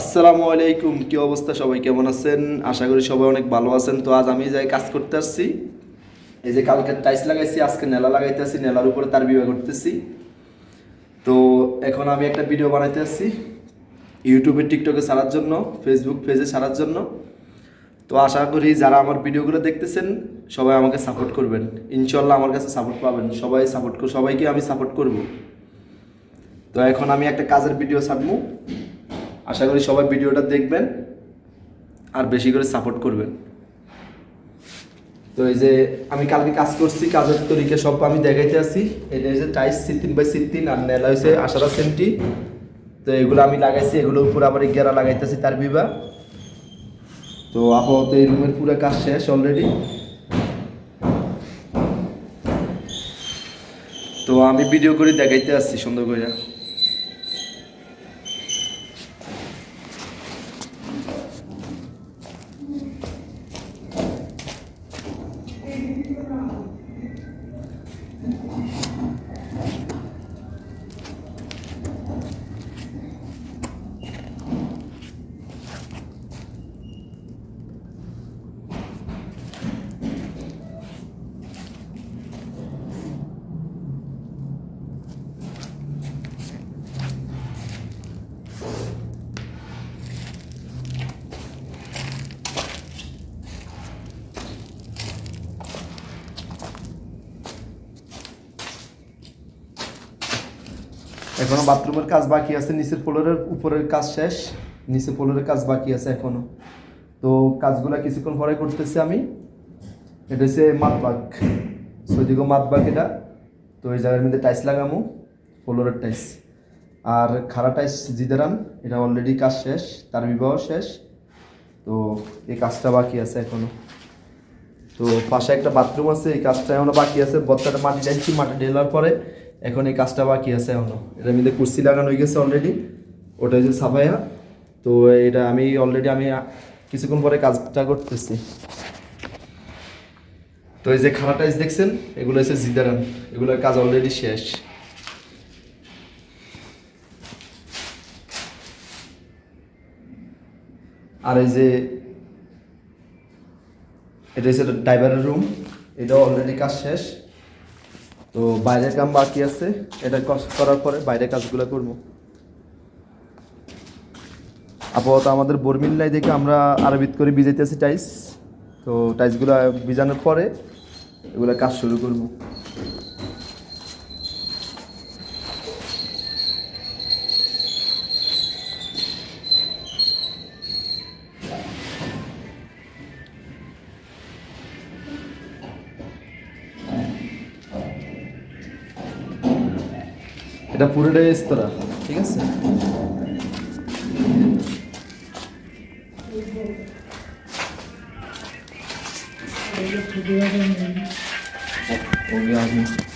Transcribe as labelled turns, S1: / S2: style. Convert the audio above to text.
S1: আসসালামু আলাইকুম, কি অবস্থা সবাই? কেমন আছেন? আশা করি সবাই অনেক ভালো আছেন। তো আজ আমি যাই কাজ করতে আসছি, এই যে কালকে টাইস লাগাইছি, আজকে নেলা লাগাইতে লাগাইতেছি নেলার উপরে তার বিবাহ করতেছি। তো এখন আমি একটা ভিডিও বানাইতে আসছি, ইউটিউবে, টিকটকে ছাড়ার জন্য ফেসবুক পেজে ছাড়ার জন্য। তো আশা করি যারা আমার ভিডিওগুলো দেখতেছেন, সবাই আমাকে সাপোর্ট করবেন। ইনশাল্লাহ আমার কাছে সাপোর্ট পাবেন। সবাই সাপোর্ট সবাইকে আমি সাপোর্ট করব। তো এখন আমি একটা কাজের ভিডিও ছাড়বো। আশা করি সবাই ভিডিওটা দেখবেন আর বেশি করে সাপোর্ট করবেন। তো এই যে আমি কালকে কাজ করছি, কাজের তরিকে সব আমি দেখাইতে আসি। এটা হচ্ছে টাইস সিতিন বাই সিতিন আর নেলা হয়েছে আশারা সেন্টি। তো এগুলো আমি লাগাইছি, এগুলোর উপর আবার গেরা লাগাইতেছি তার বিবা তো আপাতত এই রুমের পুরো কাজ শেষ অলরেডি তো আমি ভিডিও করে দেখাইতে আসছি সুন্দর করে এখনও বাথরুমের কাজ বাকি আছে, নিচের ফ্লোরের উপরের কাজ শেষ নিচে ফ্লোরের কাজ বাকি আছে এখনও। তো কাজগুলা কিছুক্ষণ পরে করতেছি আমি। এটা হচ্ছে মাতবাগ সৈদিক মাতবাগ এটা। তো এই জায়গার মধ্যে টাইস লাগামো ফ্লোরের টাইস আর খাড়া টাইস জিদারাম এটা অলরেডি কাজ শেষ, তার বিবাহ শেষ। তো এই কাজটা বাকি আছে এখনও। তো পাশে একটা বাথরুম আছে, এই কাজটা এখনও বাকি আছে। বত্তাটা মাটি ডাইছি মাটি ঢেলার পরে এখন এই কাজটা বাকি আছে এখনও এটার মধ্যে কুর্সি লাগানো হয়ে গেছে অলরেডি ওটা হচ্ছে সাফাইয়া তো এটা আমি অলরেডি আমি কিছুক্ষণ পরে কাজটা করতেছি। তো এই যে খাড়া টাইস দেখছেন, এগুলো হচ্ছে জিদারান। এগুলোর কাজ অলরেডি শেষ। আর এই যে এটা হচ্ছে ড্রাইভারের রুম এটাও অলরেডি কাজ শেষ। তো বাইরের কাম বাকি আছে, এটা করার পরে বাইরের কাজগুলো করব। আপাতত আমাদের বর্মিল্লায় দেখে আমরা আরবিত করে ভিজাইতেছি টাইস তো টাইসগুলো ভিজানোর পরে এগুলো কাজ শুরু করব। এটা পুরোটাই ইস্তরা ঠিক আছে Oh, yeah,